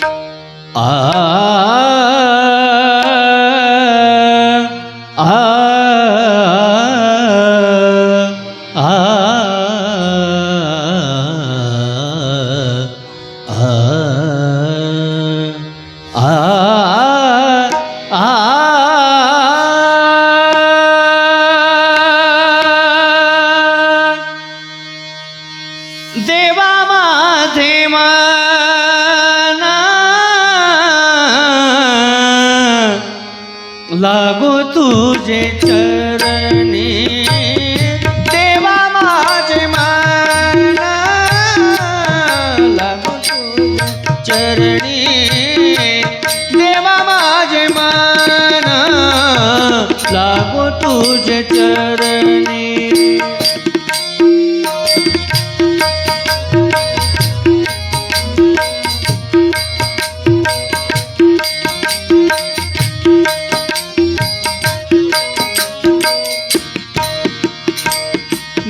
आ चरणी देवा माझे मान लागो तुझे चरणी.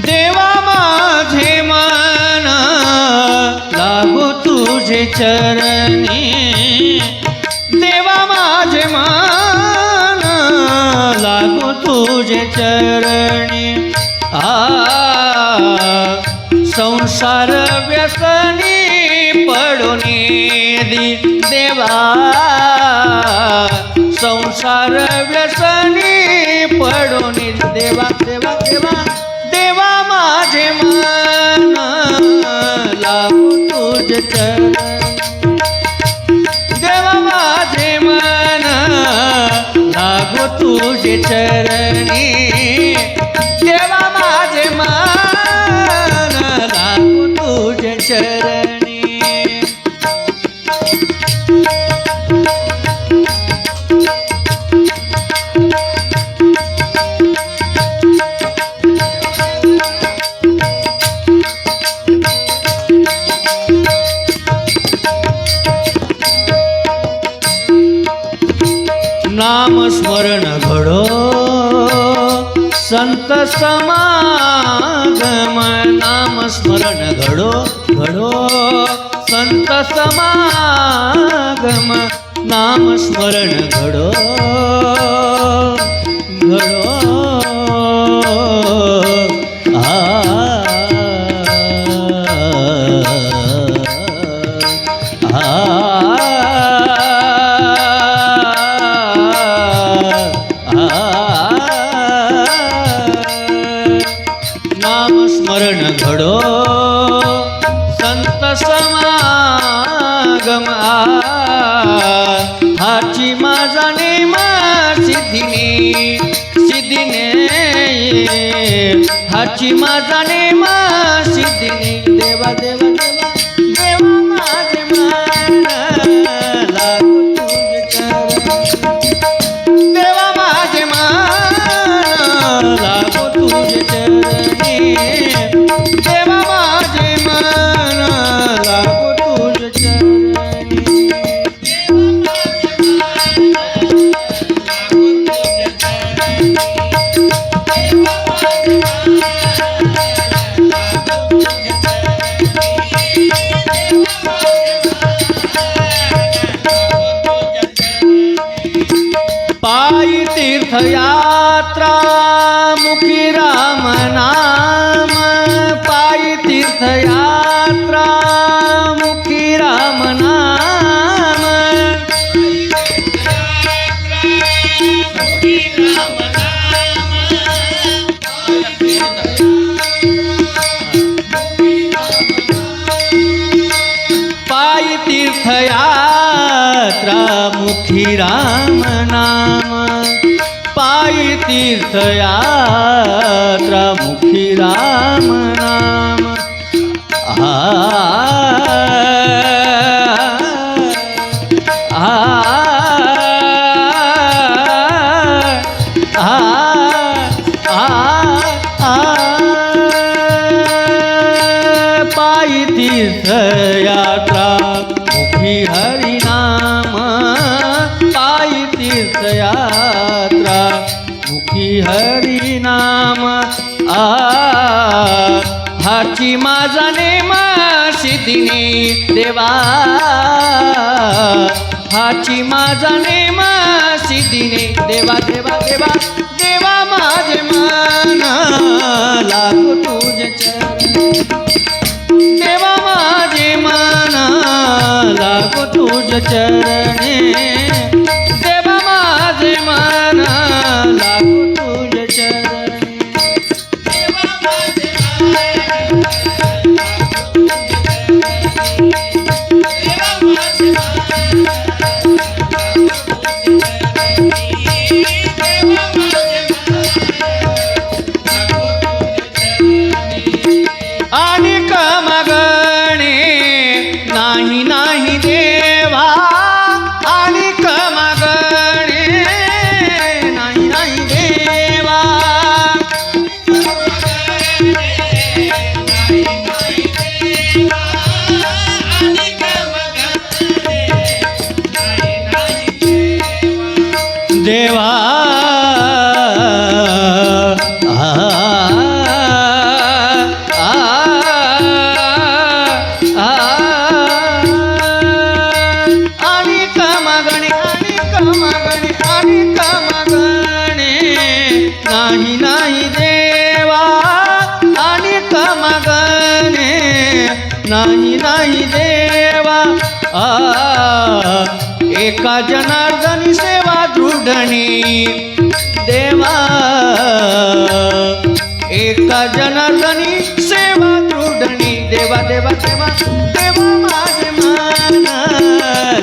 देवा माझे चरणी देवा माझे मान लागू तुझे चरणी. आ संसार व्यसनी पडून देवा. संसार व्यसनी पडून देवा देवा देवा. देवा माझे मान लागू तुझे चरण. तुझे चरणी સાંભળો સંત સમાગમ નામ સ્મરણ ઘડો ઘડો. સંત સમાગમ નામ સ્મરણ ઘડો. माझी माझा नेम सिद्धिने देवा देवा देवा देवा माझे मन तीर्थयात्रा मुखी राम नाम पायी तीर्थयात्रा मुखी राम नाम। पायी तीर्थयात्रा मुखी राम नाम। पायी तीर्थयात्रा मुखी राम नाम आ पायी तीर्थयात्रा मुखी हरिनाम पायी तीर्थया हरिनाम आ हाची माझा नेमा सिद्धिनी देवा. हाची माझा नेमा सिद्धीने देवा देवा देवा. देवा माझे मन लागू तुझे देवा माझे मन लागू तुझ चरणे. देवा. आ, आ, आ, आणि मागणे आणि मागणे आणि मागणे नाही नाही देवा. आणि मागणे नाही नाही देवा. आ एका जनार्दनी सेवा दृढणी देवा एका जनार्दनी सेवा दृढणी देवा देवा देवा देवा माझे मन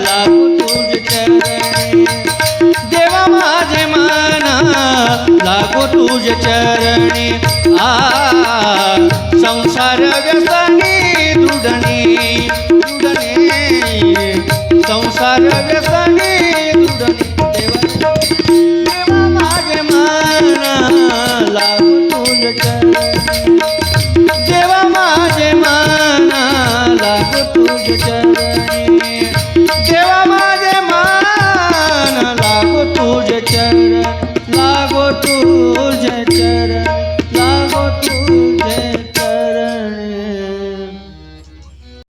लागू तुझ चरणी. देवा माझे मन लागू तुझ चरणी. आ संसार व्यसनी संसार व्यसनी